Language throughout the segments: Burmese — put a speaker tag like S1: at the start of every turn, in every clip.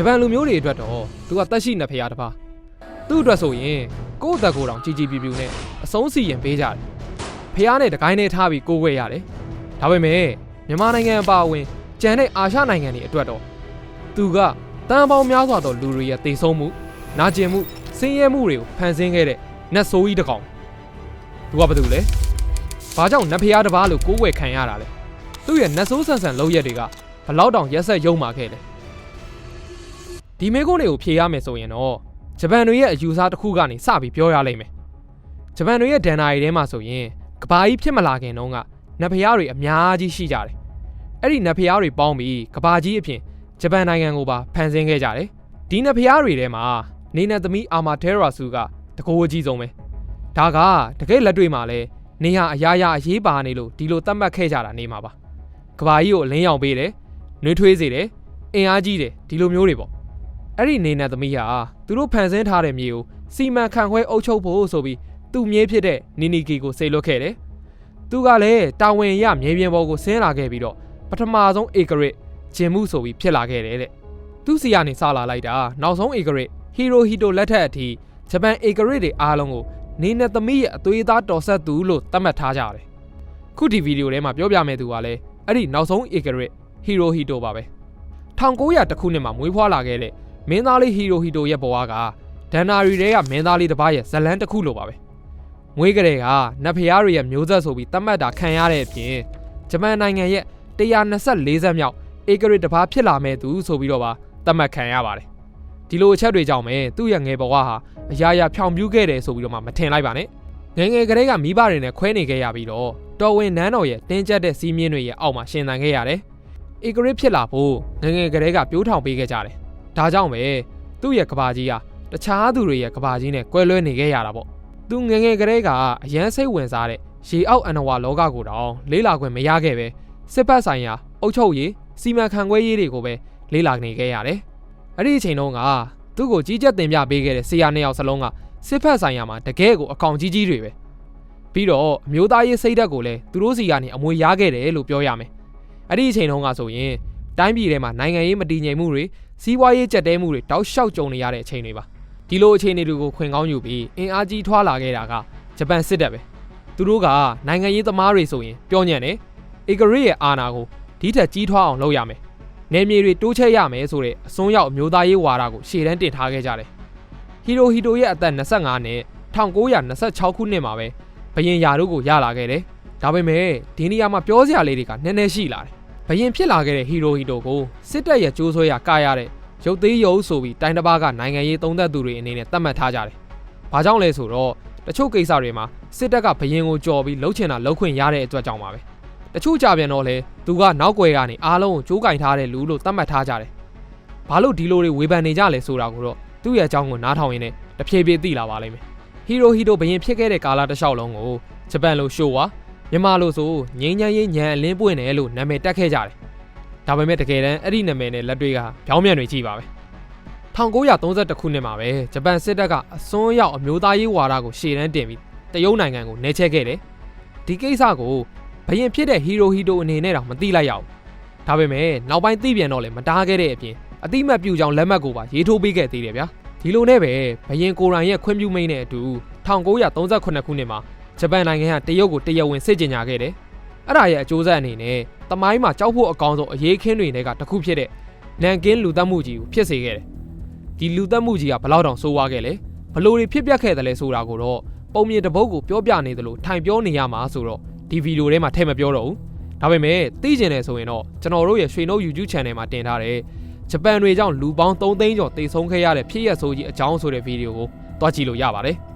S1: ဂျပန်လူမျိုးတွေအတွက်တော့သူကတက်ရှိနေဖရားတစ်ပါးသူ့အတွက်ဆိုရင်ကိုယ့်အသက်ကိုယ်တောင်ကြီးကြီးပြူပြူနဲ့အဆုံးစီရင်ပေးကြတယ်ဖရားနဲ့တကိုင်းနဲ့ထားပြီးကိုးခွဲရတယ်ဒါပေမဲ့မြန်မာနိုင်ငံအပါအဝင်ကြံတဲ့အာရှနိုင်ငံတွေအတွက်တော့သူကတန်ပေါင်းများစွာသောလူတွေရဲ့တိမ်ဆုံးမှုနာကျင်မှုဆင်းရဲမှုတွေကိုဖန်ဆင်းခဲ့တဲ့နတ်ဆိုးကြီးတစ်ကောင်သူကဘာတူလဲဘာကြောင့်နတ်ဖရားတစ်ပါးလို့ကိုးဝယ်ခံရတာလဲသူ့ရဲ့နတ်ဆိုးဆန်ဆန်လောက်ရက်တွေကဘလောက်တောင်ရက်ဆက်ယုံမာခဲ့လဲ ဒီမေကုန်းတွေကိုဖြေရမယ်ဆိုရင်တော့ဂျပန်တွေရဲ့အယူဆတစ်ခုကနေစပြီးပြောရလိမ့်မယ်ဂျပန်တွေရဲ့ဒန်နာရီထဲမှာဆိုရင်ကဘာကြီးဖြစ်မလာခင်တုန်းကနတ်ဖျားတွေအများကြီးရှိကြတယ်အဲ့ဒီနတ်ဖျားတွေပေါင်းပြီးကဘာကြီးအဖြစ်ဂျပန်နိုင်ငံကိုပါဖန်ဆင်းခဲ့ကြတယ်ဒီနတ်ဖျားတွေထဲမှာနေနတ်သမီးအာမာတဲရာဆူကတကိုးအကြီးဆုံးပဲဒါကတကယ်လက်တွေ့မှာလဲနေဟာအရာရာအရေးပါနေလို့ဒီလိုသတ်မှတ်ခဲ့ကြတာနေမှာပါကဘာကြီးကိုအလင်းရောင်ပေးတယ်နှွေးထွေးစေတယ်အင်အားကြီးတယ်ဒီလိုမျိုးတွေပေါ့ အဲ့ဒီနေနတ်သမီးဟာသူတို့ဖန်ဆင်းထားတဲ့မြေကိုစီမံခန့်ခွဲအုပ်ချုပ်ဖို့ဆိုပြီးသူ့မြေးဖြစ်တဲ့နီနီကီကိုစေလွတ်ခဲ့တယ်။သူကလည်းတာဝန်ရမြေပြင်ပေါ်ကိုဆင်းလာခဲ့ပြီးတော့ပထမဆုံးဧကရစ်ဂျင်မှုဆိုပြီးဖြစ်လာခဲ့တယ်တဲ့။သူ့စီကနေစလာလိုက်တာနောက်ဆုံးဧကရစ်ဟီရိုဟီတိုလက်ထက်အထိဂျပန်ဧကရစ်တွေအားလုံးကိုနေနတ်သမီးရဲ့အသွေးသားတော်ဆက်သူလို့သတ်မှတ်ထားကြတယ်။ခုဒီဗီဒီယိုထဲမှာပြောပြမယ့်သူကလည်းအဲ့ဒီနောက်ဆုံးဧကရစ်ဟီရိုဟီတိုပါပဲ။1900တခုနှစ်မှာမွေးဖွားလာခဲ့တဲ့ မင်းသားလေးဟီရိုဟီတိုရဲ့ဘဝကဒန်နာရီတွေကမင်းသားလေးတစ်ပါးရဲ့ဇလန်းတစ်ခုလိုပါပဲမွေးကလေးကနတ်ဖျားတွေရဲ့မျိုးဆက်ဆိုပြီးသတ်မှတ်တာခံရတဲ့အပြင်ဂျပန်နိုင်ငံရဲ့124ဆက်မြောက်ဧကရစ်တစ်ပါးဖြစ်လာမဲ့သူဆိုပြီးတော့ပါသတ်မှတ်ခံရပါတယ်ဒီလိုအချက်တွေကြောင့်ပဲသူ့ရဲ့ငယ်ဘဝဟာအရာရာဖြောင်ပြူးခဲ့တယ်ဆိုပြီးတော့မှမထင်လိုက်ပါနဲ့ငယ်ငယ်ကလေးကမိဘတွေနဲ့ခွဲနေခဲ့ရပြီးတော့တော်ဝင်နန်းတော်ရဲ့တင်းကျပ်တဲ့စီးမြင့်တွေရဲ့အောက်မှာရှင်သန်ခဲ့ရတယ်ဧကရစ်ဖြစ်လာဖို့ငယ်ငယ်ကလေးကပြိုးထောင်ပေးခဲ့ကြတယ် ဒါကြောင့်ပဲသူ့ရဲ့ကဘာကြီးဟာတခြားသူတွေရဲ့ကဘာကြီးနဲ့ကွဲလွဲနေခဲ့ရတာပေါ့သူငယ်ငယ်ကလေးကအရန်စိတ်ဝင်စားတဲ့ရေအောက်အနဝလောကကိုတောင်လေးလာခွင့်မရခဲ့ပဲစစ်ပတ်ဆိုင်ရာအုပ်ချုပ်ရေးစီမံခန့်ခွဲရေးတွေကိုပဲလေးလာနေခဲ့ရတယ်အဲ့ဒီအချိန်တုန်းကသူ့ကိုကြီးကြပ်တင်ပြပေးခဲ့တဲ့ဆရာနှစ်ယောက်စလုံးကစစ်ဖက်ဆိုင်ရာမှာတကယ်ကိုအကောင်ကြီးကြီးတွေပဲပြီးတော့အမျိုးသားရေးစိတ်ဓာတ်ကိုလည်းသူတို့စီကနေအမွေရခဲ့တယ်လို့ပြောရမယ်အဲ့ဒီအချိန်တုန်းကဆိုရင် တိုင်းပြည်ထဲမှာနိုင်ငံရေးမတည်ငြိမ်မှုတွေစီးပွားရေးကြက်တဲမှုတွေတောက်လျှောက်ကြုံနေရတဲ့အချိန်တွေပါဒီလိုအခြေအနေတွေကိုခွင်ကောင်းယူပြီးအင်အားကြီးထွာလာခဲ့တာကဂျပန်စစ်တပ်ပဲသူတို့ကနိုင်ငံရေးသမားတွေဆိုရင်ပြောညံ့တယ်ဧကရစ်ရဲ့အာဏာကိုဒီထက်ကြီးထွားအောင်လုပ်ရမယ်နယ်မြေတွေတိုးချဲ့ရမယ်ဆိုတဲ့အစွန်းရောက်အမျိုးသားရေးဝါဒကိုရှေ့တန်းတင်ထားခဲ့ကြတယ်ဟီရိုဟီတိုရဲ့အသက်25နှစ်1926ခုနှစ်မှာပဲဘရင်ယာတို့ကိုရလာခဲ့တယ်ဒါပေမဲ့ဒီနေရာမှာပြောစရာလေးတွေကနည်းနည်းရှိလာတယ် ဘရင်ဖြစ်လာခဲ့တဲ့ဟီရိုဟီတိုကိုစစ်တပ်ရဲ့ကြိုးဆွဲရကာရတဲ့ရုပ်သေးရုပ်ဆိုပြီးတိုင်းတစ်ပါးကနိုင်ငံရေးသုံးသက်သူတွေအနေနဲ့သတ်မှတ်ထားကြတယ်။ဘာကြောင့်လဲဆိုတော့တချို့ကိစ္စတွေမှာစစ်တပ်ကဘရင်ကိုကြော်ပြီးလှုပ်ချင်တာလှုပ်ခွင့်ရတဲ့အတွက်ကြောင့်ပါပဲ။တချို့ကြပြန်တော့လေသူကနောက်ွယ်ကနေအားလုံးကိုကြိုးကင်ထားတဲ့လူလို့သတ်မှတ်ထားကြတယ်။ဘာလို့ဒီလိုတွေဝေဖန်နေကြလဲဆိုတာကိုတော့သူ့ရဲ့အကြောင်းကိုနားထောင်ရင်းနဲ့တဖြည်းဖြည်းသိလာပါလိမ့်မယ်။ဟီရိုဟီတိုဘရင်ဖြစ်ခဲ့တဲ့ကာလတစ်လျှောက်လုံးကိုဂျပန်လိုရှိုးဝါ မြန်မာလိုဆိုငိမ့်ချမ်းရေးညံအလင်းပွင့်တယ်လို့နာမည်တက်ခဲ့ကြတယ်။ဒါပေမဲ့တကယ်တမ်းအဲ့ဒီနာမည်နဲ့လက်တွေကပြောင်းပြန်တွေကြီးပါပဲ။1932ခုနှစ်မှာပဲဂျပန်စစ်တပ်ကအစွန်းရောက်အမျိုးသားရေးဝါဒကိုရှေ့တန်းတင်ပြီးတရုတ်နိုင်ငံကိုနှဲချဲခဲ့တယ်။ဒီကိစ္စကိုဘရင်ဖြစ်တဲ့ဟီရိုဟီတိုအနေနဲ့တော့မသိလိုက်ရဘူး။ဒါပေမဲ့နောက်ပိုင်းသိပြန်တော့လည်းမတားခဲ့တဲ့အပြင်အတိမတ်ပြူကြောင်လက်မှတ်ကိုပါရေးထိုးပေးခဲ့သေးတယ်ဗျာ။ဒီလိုနဲ့ပဲဘရင်ကိုရန်ရဲ့ခွင့်ပြုမိန့်နဲ့အတူ1938ခုနှစ်မှာ ဂျပန်နိုင်ငံကတရုတ်ကိုတရားဝင်စစ်ကြေညာခဲ့တယ်။အဲ့ဒါရဲ့အကျိုးဆက်အနေနဲ့တမိုင်းမှာကြောက်ဖို့အကောင်းဆုံးအရေးခင်းတွေတွေကတစ်ခုဖြစ်တဲ့နန်ကင်းလူသတ်မှုကြီးကိုဖြစ်စေခဲ့တယ်။ဒီလူသတ်မှုကြီးကဘလောက်တောင်ဆိုးဝါးခဲ့လဲ။ဘလို့တွေဖြစ်ပျက်ခဲ့တယ်လဲဆိုတာကိုတော့ပုံမြင်တစ်ပုတ်ကိုပြောပြနေသလိုထိုင်ပြောနေရမှာဆိုတော့ဒီဗီဒီယိုထဲမှာထည့်မပြောတော့ဘူး။ဒါပေမဲ့သိကျင်တယ်ဆိုရင်တော့ကျွန်တော်တို့ရဲ့ရွှေနှုတ် YouTube Channel မှာတင်ထားတဲ့ဂျပန်တွေကြောင့်လူပေါင်း3သိန်းကျော်တိတ်ဆုံးခဲ့ရတဲ့ဖြစ်ရဆိုးကြီးအကြောင်းဆိုတဲ့ဗီဒီယိုကိုတွားကြည့်လို့ရပါတယ်။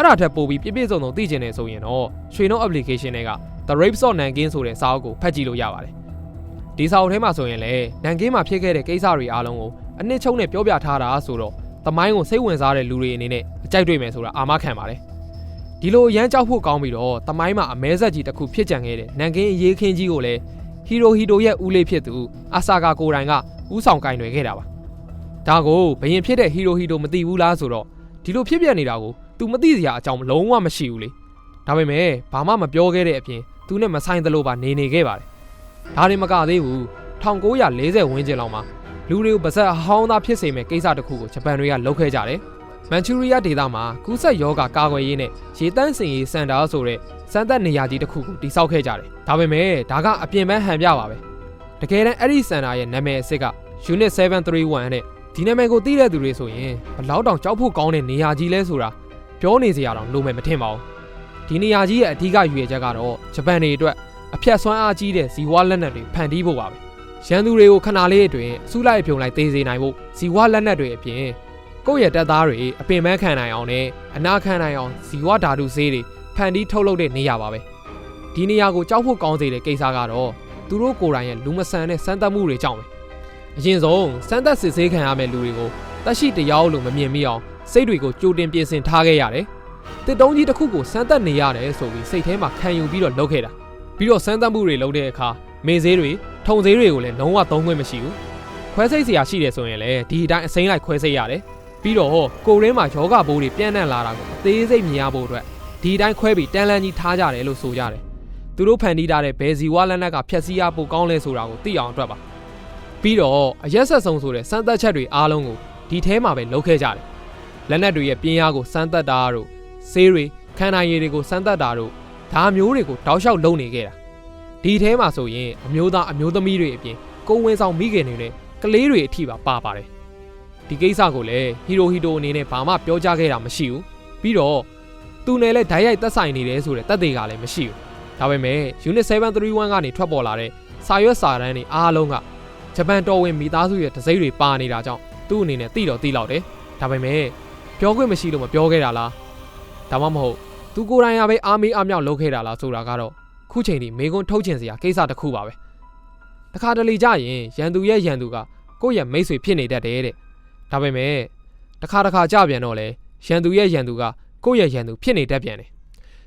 S1: အဲ့ဒါထက်ပိုပြီးပြည့်ပြည့်စုံစုံသိကျင်နေဆိုရင်တော့ရွှေနှုတ် application တွေက The Rapes of Nankin ဆိုတဲ့စာအုပ်ကိုဖတ်ကြည့်လို့ရပါတယ်။ဒီစာအုပ်ထဲမှာဆိုရင်လည်းနန်ကင်းမှာဖြစ်ခဲ့တဲ့ကိစ္စတွေအားလုံးကိုအနှစ်ချုပ်နဲ့ပြောပြထားတာဆိုတော့သမိုင်းကိုစိတ်ဝင်စားတဲ့လူတွေအနေနဲ့အကြိုက်တွေ့မယ်ဆိုတာအာမခံပါတယ်။ဒီလိုအရန်ကြောက်ဖို့ကောင်းပြီးတော့သမိုင်းမှာအမဲဆက်ကြီးတစ်ခုဖြစ်ကြံခဲ့တဲ့နန်ကင်းအရေးခင်းကြီးကိုလည်းဟီရိုဟီတိုရဲ့ဦးလေးဖြစ်သူအာဆာကာကိုတိုင်ကဥဆောင်ကင်တွေခဲ့တာပါ။ဒါကိုဘရင်ဖြစ်တဲ့ဟီရိုဟီတိုမသိဘူးလားဆိုတော့ဒီလိုဖြစ်ပြနေတာကို तू မသိစရာအကြောင်းလုံးဝမရှိဘူးလေဒါပေမဲ့ဘာမှမပြောခဲ့တဲ့အပြင် तू နဲ့မဆိုင်သလိုပါနေနေခဲ့ပါတယ်ဒါတွေမကသေးဘူး1940ဝန်းကျင်လောက်မှာလူတွေကိုပါဇက်အဟောင်းသားဖြစ်စေမဲ့ကိစ္စတစ်ခုကိုဂျပန်တွေကလုပ်ခဲ့ကြတယ်မန်ချူရီးယားဒေသမှာကူးစက်ရောဂါကာကွယ်ရေးနဲ့ရေတန်းစင်ရေးစင်တာဆိုတဲ့စမ်းသပ်နေရာကြီးတစ်ခုကိုတိစောက်ခဲ့ကြတယ်ဒါပေမဲ့ဒါကအပြင်ပန်းဟန်ပြပါပဲတကယ်တမ်းအဲ့ဒီစင်တာရဲ့နာမည်အစ်စ်က Unit 731နဲ့ဒီနာမည်ကိုသိတဲ့သူတွေဆိုရင်ဘလောက်တောင်ကြောက်ဖို့ကောင်းတဲ့နေရာကြီးလဲဆိုတာ ပြောနေစရာတော့လိုမယ်မထင်ပါဘူးဒီနေရာကြီးရဲ့အဓိကရွေချက်ကတော့ဂျပန်တွေအတွက်အဖြတ်ဆွမ်းအားကြီးတဲ့ဇီဝလက်နက်တွေဖန်တီးဖို့ပါပဲရန်သူတွေကိုခဏလေးအတွင်းအစုလိုက်အပြုံလိုက်သေးစေနိုင်ဖို့ဇီဝလက်နက်တွေအပြင်ကိုယ့်ရဲ့တပ်သားတွေအပင်ပန်းခံနိုင်အောင်နဲ့အနာခံနိုင်အောင်ဇီဝဓာတုဆေးတွေဖန်တီးထုတ်လုပ်တဲ့နေရာပါပဲဒီနေရာကိုကြောက်ဖို့ကောင်းစေတဲ့ကိစ္စကတော့သူတို့ကိုယ်တိုင်ရဲ့လူမဆန်တဲ့စမ်းသပ်မှုတွေကြောင့်ပဲအရင်ဆုံးစမ်းသပ်စစ်ဆေးခံရမယ့်လူတွေကိုတက်ရှိတရားလို့မမြင်မိအောင် စိတ်တွေကိုကြိုတင်ပြင်ဆင်ထားခဲ့ရတယ်တစ်တုံးကြီးတစ်ခုကိုစမ်းသပ်နေရတယ်ဆိုပြီးစိတ်ထဲမှာခံယူပြီးတော့လုပ်ခဲ့တာပြီးတော့စမ်းသပ်မှုတွေလုပ်တဲ့အခါမေဈေးတွေထုံဈေးတွေကိုလည်းလုံးဝသုံးခွင့်မရှိဘူးခွဲစိတ်စရာရှိတယ်ဆိုရင်လည်းဒီအတိုင်းအစိမ်းလိုက်ခွဲစိတ်ရတယ်ပြီးတော့ကိုရင်းမှာယောဂဘိုးတွေပြန့်နှံ့လာတာကိုအသေးစိတ်မြင်ရဖို့အတွက်ဒီအတိုင်းခွဲပြီးတန်လန်းကြီးထားကြတယ်လို့ဆိုကြတယ်သူတို့ဖန်တီးထားတဲ့ဘယ်စီဝါလက်နက်ကဖြက်စီးရပိုကောင်းလဲဆိုတာကိုသိအောင်အတွက်ပါပြီးတော့အရက်ဆက်ဆုံးဆိုတဲ့စမ်းသပ်ချက်တွေအားလုံးကိုဒီထဲမှာပဲလုပ်ခဲ့ကြတယ် လက်နက်တွေရဲ့ပြင်းအားကိုစမ်းသပ်တာတို့ဆေးတွေခန္ဓာရည်တွေကိုစမ်းသပ်တာတို့ဒါမျိုးတွေကိုတောက်လျှောက်လုပ်နေခဲ့တာဒီထဲမှာဆိုရင်အမျိုးသားအမျိုးသမီးတွေအပြင်ကိုယ်ဝန်ဆောင်မိခင်တွေနဲ့ကလေးတွေအထိပါပါပါတယ်ဒီကိစ္စကိုလည်းဟီရိုဟီတိုအနေနဲ့ဘာမှပြောကြားခဲ့တာမရှိဘူးပြီးတော့သူနဲ့လည်းဓာတ်ရိုက်သက်ဆိုင်နေတယ်ဆိုတဲ့တက်သေးကလည်းမရှိဘူးဒါပေမဲ့ Unit 731ကနေထွက်ပေါ်လာတဲ့စာရွက်စာတမ်းတွေအားလုံးကဂျပန်တော်ဝင်မိသားစုရဲ့တစိမ့်တွေပါနေတာကြောင့်သူ့အနေနဲ့သိတော့သိလောက်တယ်ဒါပေမဲ့ ပြောခွင့်မရှိလို့မပြောခဲ့တာလားဒါမှမဟုတ်သူကိုယ်တိုင်ကပဲအားမေးအားမြောက်လုပ်ခဲ့တာလားဆိုတာကတော့ခုချိန်ထိမေကွန်းထုတ်ချင်စရာကိစ္စတစ်ခုပါပဲတခါတလေကြရင်ရန်သူရဲ့ရန်သူကကိုယ့်ရဲ့မိတ်ဆွေဖြစ်နေတတ်တယ်တဲ့ဒါပေမဲ့တခါတခါကြပြန်တော့လေရန်သူရဲ့ရန်သူကကိုယ့်ရဲ့ရန်သူဖြစ်နေတတ်ပြန်တယ်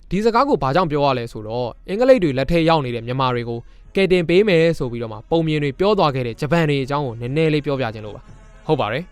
S1: ဒီစကားကိုဘာကြောင့်ပြောရလဲဆိုတော့အင်္ဂလိပ်တွေလက်ထက်ရောက်နေတဲ့မြန်မာတွေကိုကယ်တင်ပေးမယ်ဆိုပြီးတော့မှပုံမြင်တွေပြောသွားခဲ့တဲ့ဂျပန်တွေအကြောင်းကိုနည်းနည်းလေးပြောပြခြင်းလို့ပါဟုတ်ပါတယ်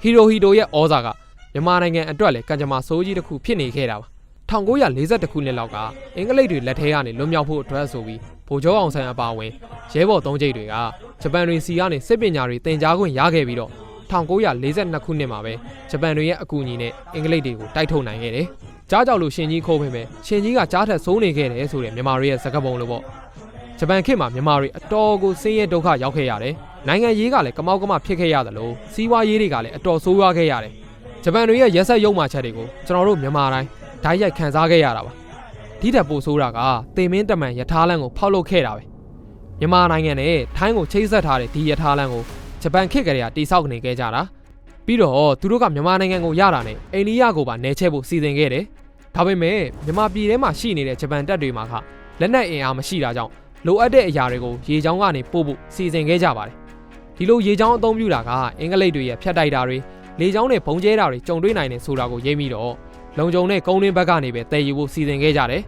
S1: ဟီရိုဟီတိုရဲ့ဩဇာက မြန်မာနိုင်ငံအတွက်လည်းကံကြမ္မာဆိုးကြီးတစ်ခုဖြစ်နေခဲ့တာပါ1942ခုနှစ်လောက်ကအင်္ဂလိပ်တွေလက်ထဲကနေလွတ်မြောက်ဖို့အတွက်ဆိုပြီးဗိုလ်ချုပ်အောင်ဆန်းအပါအဝင်ရဲဘော်သုံးကျိတ်တွေကဂျပန်တွေစီကနေစစ်ပညာတွေတင် जा ခွင့်ရခဲ့ပြီးတော့1942ခုနှစ်မှာပဲဂျပန်တွေရဲ့အကူအညီနဲ့အင်္ဂလိပ်တွေကိုတိုက်ထုတ်နိုင်ခဲ့တယ်။ကြားကြောက်လို့ရှင်ကြီးခိုးဖေးမယ်ရှင်ကြီးကကြားထက်စိုးနေခဲ့တယ်ဆိုတဲ့မြန်မာတွေရဲ့စကားပုံလို့ပေါ့။ဂျပန်ခေတ်မှာမြန်မာတွေအတော်ကိုဆင်းရဲဒုက္ခရောက်ခဲ့ရတယ်။နိုင်ငံရေးကလည်းကမောက်ကမဖြစ်ခဲ့ရတယ်လို့စီးပွားရေးတွေကလည်းအတော်ဆိုးရွားခဲ့ရတယ်။ ဂျပန်တွေရဲ့ရက်ဆက်ရုံမှချက်တွေကိုကျွန်တော်တို့မြန်မာတိုင်းဓာတ်ရိုက်ခံစားခဲ့ရတာပါ။ဒီတက်ပိုဆိုးတာကတေမင်းတမန်ယထာလန်ကိုဖောက်လုပ်ခဲ့တာပဲ။မြန်မာနိုင်ငံနဲ့ထိုင်းကိုချိတ်ဆက်ထားတဲ့ဒီယထာလန်ကိုဂျပန်ခေတ်ကလေးကတိဆောက်နေခဲ့ကြတာပြီးတော့သူတို့ကမြန်မာနိုင်ငံကိုရတာနဲ့အိန္ဒိယကိုပါနယ်ချဲ့ဖို့စီစဉ်ခဲ့တယ်ဒါပေမဲ့မြန်မာပြည်ထဲမှာရှိနေတဲ့ဂျပန်တပ်တွေမှာကလက်နက်အင်အားမရှိတာကြောင့်လိုအပ်တဲ့အရာတွေကိုရေချောင်းကနေပို့ဖို့စီစဉ်ခဲ့ကြပါတယ်ဒီလိုရေချောင်းအသုံးပြုတာကအင်္ဂလိပ်တွေရဲ့ဖြတ်တိုက်တာတွေ လေချောင်းနဲ့ဘုံကျဲတာတွေကြုံတွေ့နိုင်တယ်ဆိုတာကိုရိပ်ပြီးတော့လုံခြုံတဲ့ကုန်းရင်းဘက်ကနေပဲတည်ယူဖို့စီစဉ်ခဲ့ကြတယ်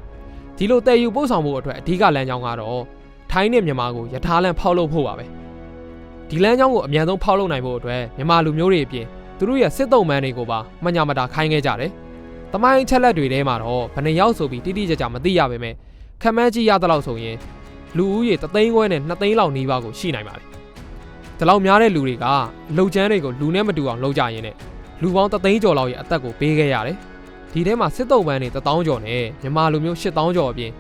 S1: ဒီလိုတည်ယူပို့ဆောင်ဖို့အတွက်အဓိကလမ်းကြောင်းကတော့ထိုင်းနဲ့မြန်မာကိုယထာလန်ဖောက်လုပ်ဖို့ပါပဲဒီလမ်းကြောင်းကိုအမြန်ဆုံးဖောက်လုပ်နိုင်ဖို့အတွက်မြန်မာလူမျိုးတွေအပြင်သူတို့ရဲ့စစ်တုံးမန်းတွေကိုပါမညာမတာခိုင်းခဲ့ကြတယ်။တမိုင်းချက်လက်တွေထဲမှာတော့ဘယ်နှယောက်ဆိုပြီးတိတိကျကျမသိရပါပဲ။ခမန်းကြီးရတဲ့လောက်ဆိုရင်လူဦးရေ3သိန်းခွဲနဲ့2သိန်းလောက်နီးပါးကိုရှိနိုင်ပါတယ်။ ဒီလောက်များတဲ့လူတွေကအလုတ်ကျန်းတွေကိုလူနဲ့မတူအောင်လုပ်ကြရင်းနဲ့လူပေါင်း3သိန်းကျော်လောက်ရဲ့အသက်ကိုပေးခဲ့ရတယ်။ဒီထဲမှာစစ်တုံးမန်းတွေ1000ကျော်နဲ့မြန်မာလူမျိုး8000ကျော်အပြင်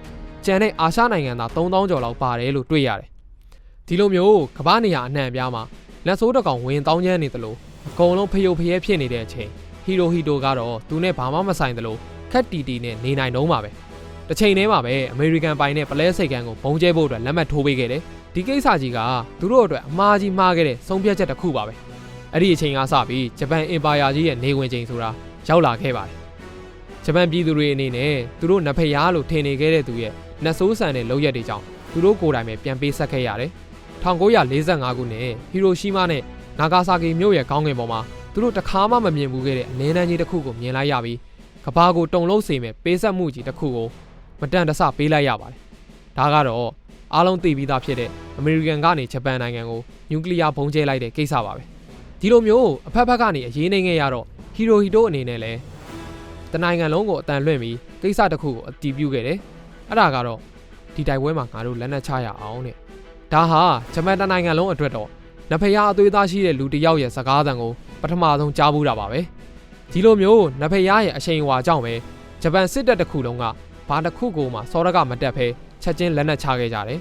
S1: ကျန်တဲ့အာရှနိုင်ငံသား3000ကျော်လောက်ပါတယ်လို့တွေ့ရတယ်။ဒီလိုမျိုးကမ္ဘာနေရာအနှံ့အပြားမှာလက်ဆိုးတစ်ကောင်ဝင်တောင်းကျန်းနေသလိုအကုန်လုံးဖယုတ်ဖယဲဖြစ်နေတဲ့အချိန်ဟီရိုဟီတိုကတော့သူနဲ့ဘာမှမဆိုင်သလိုခက်တီတီနဲ့နေနိုင်တော့မှာပဲတစ်ချိန်တည်းမှာပဲအမေရိကန်ပိုင်နဲ့ပလဲစိတ်ကန်းကိုဘုံကျဲဖို့အတွက်လက်မှတ်ထိုးပေးခဲ့တယ် ဒီကိစ္စကြီးကသူတို့အတွက်အမှားကြီးမှားခဲ့တဲ့ဆုံးဖြတ်ချက်တစ်ခုပါပဲအဲ့ဒီအချိန်ကစပြီးဂျပန်အင်ပါယာကြီးရဲ့နေဝင်ချိန်ဆိုတာရောက်လာခဲ့ပါတယ်ဂျပန်ပြည်သူတွေအနေနဲ့သူတို့နဖျားလို့ထင်နေခဲ့တဲ့သူရဲ့နတ်ဆိုးဆန်တဲ့လောက်ရက်တွေကြောင့်သူတို့ကိုယ်တိုင်ပဲပြန်ပေးဆက်ခဲ့ရတယ်1945ခုနှစ်ဟီရိုရှီးမားနဲ့နာဂါဆာကီမြို့ရဲ့ခေါင်းငယ်ပေါ်မှာသူတို့တခါမှမမြင်ဘူးခဲ့တဲ့အနည်းနှန်းကြီးတစ်ခုကိုမြင်လိုက်ရပြီးကဘာကိုတုံလုံးစေမဲ့ပေးဆက်မှုကြီးတစ်ခုကိုမတန်တဆပေးလိုက်ရပါတယ်။ ဒါကတော့အားလုံးသိပြီးသားဖြစ်တဲ့အမေရိကန်ကနေဂျပန်နိုင်ငံကိုနျူကလ িয়ার ဘုံကျဲလိုက်တဲ့ကိစ္စပါပဲ။ဒီလိုမျိုးအဖက်ဖက်ကနေအရေးနိုင်ခဲ့ရတော့ဟီရိုဟီတိုအနေနဲ့လည်းတနိုင်ငံလုံးကိုအတန်လွှင့်ပြီးကိစ္စတစ်ခုကိုအတီးပြုတ်ခဲ့တယ်။အဲ့ဒါကတော့ဒီတိုက်ပွဲမှာငါတို့လက်နက်ချရအောင်တဲ့။ဒါဟာဂျပန်တနိုင်ငံလုံးအတွက်တော့နဖရားအသွေးသားရှိတဲ့လူတစ်ယောက်ရဲ့စကားသံကိုပထမဆုံးကြားဘူးတာပါပဲဒီလိုမျိုးနဖရားရဲ့အရှိန်အဝါကြောင့်ပဲဂျပန်စစ်တပ်တစ်ခုလုံးကဘာတစ်ခုကိုမှစောရကမတက်ဖဲ ချက်ချင်းလက်နက်ချခဲ့ကြတယ်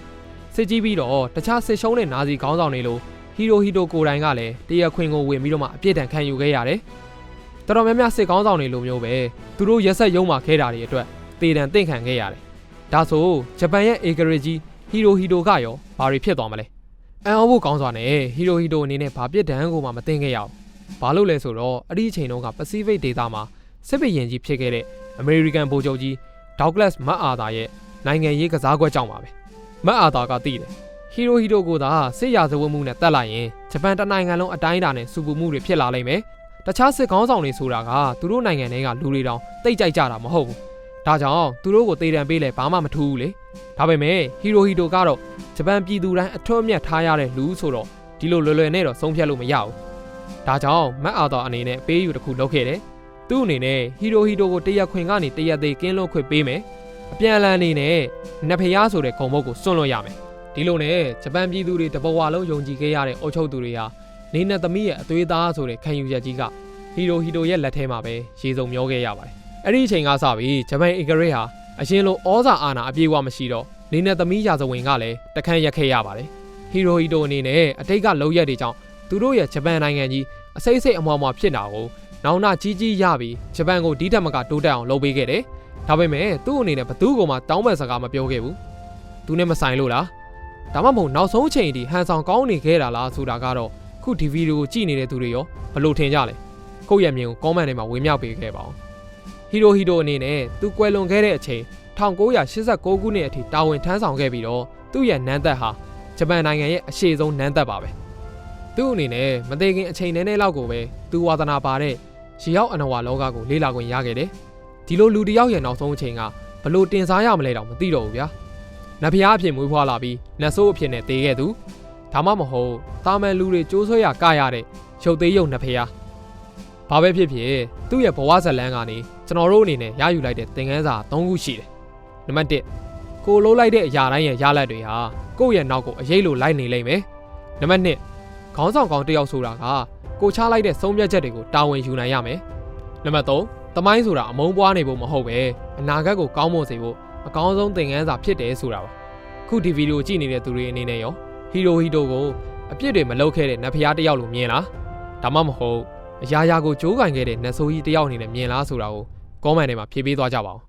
S1: စစ်ကြီးပြီးတော့တခြားစစ်ရှုံးတဲ့နာဇီခေါင်းဆောင်တွေလိုဟီရိုဟီတိုကိုတိုင်ကလည်းတရခွင်ကိုဝင်ပြီးတော့မှအပြစ်ဒဏ်ခံယူခဲ့ရတယ်တော်တော်များများစစ်ခေါင်းဆောင်တွေလိုမျိုးပဲသူတို့ရက်ဆက်ရုံးမာခဲ့တာတွေအတွက်တေတံတင့်ခံခဲ့ရတယ်ဒါဆိုဂျပန်ရဲ့အေဂရဂျီဟီရိုဟီတိုကရောဘာတွေဖြစ်သွားမလဲအန်အောဖို့ကောင်းစွာနဲ့ဟီရိုဟီတိုအနေနဲ့ဘာပြစ်ဒဏ်ကိုမှမသိခဲ့ရအောင်။ဘာလို့လဲဆိုတော့အဲ့ဒီအချိန်တုန်းကပစိဖိတ်ဒေသမှာစစ်ဘီရင်ကြီးဖြစ်ခဲ့တဲ့အမေရိကန်ဗိုလ်ချုပ်ကြီးဒေါက်ကလတ်မတ်အာသာရဲ့ နိုင်ငံရေးကစားကွက်ကြောင့်ပါပဲ။မတ်အာသာကသိတယ်။ဟီရိုဟီတိုကိုသာစစ်ရာဇဝတ်မှုနဲ့တက်လိုက်ရင်ဂျပန်တနိုင်ငံလုံးအတိုင်းအတာနဲ့စူပူမှုတွေဖြစ်လာလိမ့်မယ်။တခြားစစ်ကောင်းဆောင်တွေဆိုတာကသူတို့နိုင်ငံတွေကလူတွေတောင်တိတ်ကြိုက်ကြတာမဟုတ်ဘူး။ဒါကြောင့်သူတို့ကိုတေတံပေးလဲဘာမှမထူးဘူးလေ။ဒါပေမဲ့ဟီရိုဟီတိုကတော့ဂျပန်ပြည်သူတိုင်းအထွတ်အမြတ်ထားရတဲ့လူဆိုတော့ဒီလိုလွယ်လွယ်နဲ့တော့ဆုံးဖြတ်လို့မရဘူး။ဒါကြောင့်မတ်အာတော်အနေနဲ့ပေးယူတစ်ခုလုပ်ခဲ့တယ်။သူ့အနေနဲ့ဟီရိုဟီတိုကိုတရက်ခွင်ကနေတရက်သေးကင်းလွတ်ခွင့်ပေးမယ်။ အပြန်အလှန်အနေနဲ့နဖျားဆိုတဲ့ဂုံမုတ်ကိုစွန့်လွတ်ရမယ်။ဒီလိုနဲ့ဂျပန်ပြည်သူတွေတဘဝလုံးယုံကြည်ခဲ့ရတဲ့အုပ်ချုပ်သူတွေဟာနေနဲ့သမီးရဲ့အသွေးသားဆိုတဲ့ခံယူချက်ကြီးကဟီရိုဟီတိုရဲ့လက်ထဲမှာပဲရေစုံမျောခဲ့ရပါတယ်။အဲ့ဒီအချိန်ကစပြီးဂျပန်အင်ဂရိတ်ဟာအရင်လိုဩဇာအာဏာအပြည့်အဝမရှိတော့နေနဲ့သမီးရာဇဝင်ကလည်းတခန့်ရက်ခဲ့ရပါတယ်။ဟီရိုဟီတိုအနေနဲ့အတိတ်ကလုံရက်တွေကြောင့်သူတို့ရဲ့ဂျပန်နိုင်ငံကြီးအစိမ့်စိမ့်အမွားမွားဖြစ်တာကိုနောင်နာကြီးကြီးရပြီးဂျပန်ကိုဒီတက်မကတိုးတက်အောင်လုပ်ပေးခဲ့တယ်။ ဒါပေမဲ့သူ့အနေနဲ့ဘသူ့ကိုမှတောင်းပန်စကားမပြောခဲ့ဘူး။သူနဲ့မဆိုင်လို့လား။ဒါမှမဟုတ်နောက်ဆုံးအချိန်ထိဟန်ဆောင်ကောင်းနေခဲ့တာလားဆိုတာကတော့ခုဒီဗီဒီယိုကိုကြည့်နေတဲ့သူတွေရောဘယ်လိုထင်ကြလဲ။ကိုယ့်ရဲ့မြင်ကို comment ထဲမှာဝေမျှပေးခဲ့ပါဦး။ဟီရိုဟီတိုအနေနဲ့သူကွယ်လွန်ခဲ့တဲ့အချိန်1989ခုနှစ်အထိတာဝန်ထမ်းဆောင်ခဲ့ပြီးတော့သူ့ရဲ့နန်းသက်ဟာဂျပန်နိုင်ငံရဲ့အရှေ့ဆုံးနန်းသက်ပါပဲသူ့အနေနဲ့မသေးခင်အချိန်နည်းနည်းလောက်ကိုပဲသူဝါသနာပါတဲ့ရေရောက်အနဝါလောကကိုလေ့လာခွင့်ရခဲ့တယ် ဒီလိုလူတစ်ယောက်ရဲ့နောက်ဆုံးအချိန်ကဘလို့တင်စားရမလဲတော့မသိတော့ဘူးဗျာနတ်ဖျားအဖြစ်မွေးဖွားလာပြီးနတ်ဆိုးအဖြစ်နဲ့တေးခဲ့သူဒါမှမဟုတ်တာမန်လူတွေကြိုးဆွဲရကရတဲ့ရုပ်သေးရုပ်နတ်ဖျားဘာပဲဖြစ်ဖြစ်သူ့ရဲ့ဘဝဇတ်လန်းကနေကျွန်တော်တို့အနေနဲ့ရယူလိုက်တဲ့သင်ခန်းစာ၃ခုရှိတယ်နံပါတ်1ကိုလှုပ်လိုက်တဲ့အရာတိုင်းရဲ့ရလဒ်တွေဟာကိုယ့်ရဲ့နောက်ကိုအရေးလိုလိုက်နေလိမ့်မယ်နံပါတ်2ခေါင်းဆောင်ကောင်းတစ်ယောက်ဆိုတာကကိုချလိုက်တဲ့ဆုံးဖြတ်ချက်တွေကိုတာဝန်ယူနိုင်ရမယ်နံပါတ်3 တမိုင်းဆိုတာအမုန်းပွားနေဖို့မဟုတ်ပဲအနာဂတ်ကိုကောင်းမွန်စေဖို့အကောင်းဆုံးသင်ခန်းစာဖြစ်တယ်ဆိုတာပါခုဒီဗီဒီယိုကြည့်နေတဲ့သူတွေအနေနဲ့ရောဟီရိုဟီတိုကိုအပြစ်တွေမလုပ်ခဲ့တဲ့နတ်ဖျားတစ်ယောက်လိုမြင်လားဒါမှမဟုတ်အရာရာကိုကြိုးကင်ခဲ့တဲ့နတ်ဆိုးကြီးတစ်ယောက်အနေနဲ့မြင်လားဆိုတာကိုကောမန့်ထဲမှာဖြေပေးသွားကြပါဦး